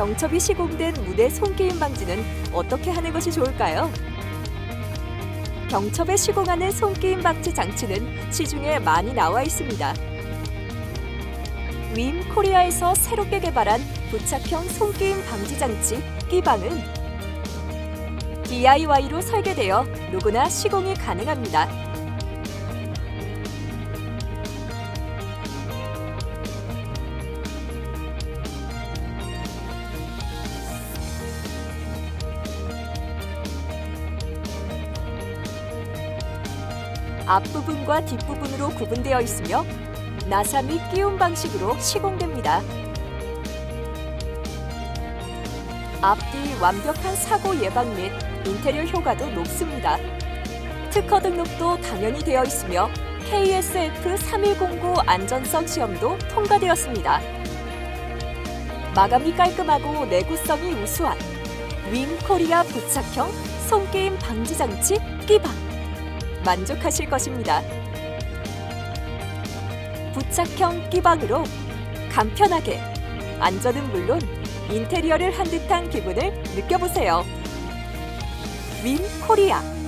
경첩이 시공된 무대 손게임 방지는 어떻게 하는 것이 좋을까요? 경첩에 시공하는 손게임 방지 장치는 시중에 많이 나와 있습니다. 윈 코리아에서 새롭게 개발한 부착형 손게임 방지 장치 끼방은 DIY로 설계되어 누구나 시공이 가능합니다. 앞부분과 뒷부분으로 구분되어 있으며 나사 및 끼움 방식으로 시공됩니다. 앞뒤 완벽한 사고 예방 및 인테리어 효과도 높습니다. 특허 등록도 당연히 되어 있으며 KSF 3109 안전성 시험도 통과되었습니다. 마감이 깔끔하고 내구성이 우수한 윈 코리아 부착형 손게임 방지 장치 끼방 만족하실 것입니다. 부착형 끼방으로 간편하게 안전은 물론 인테리어를 한 듯한 기분을 느껴보세요. 윈 코리아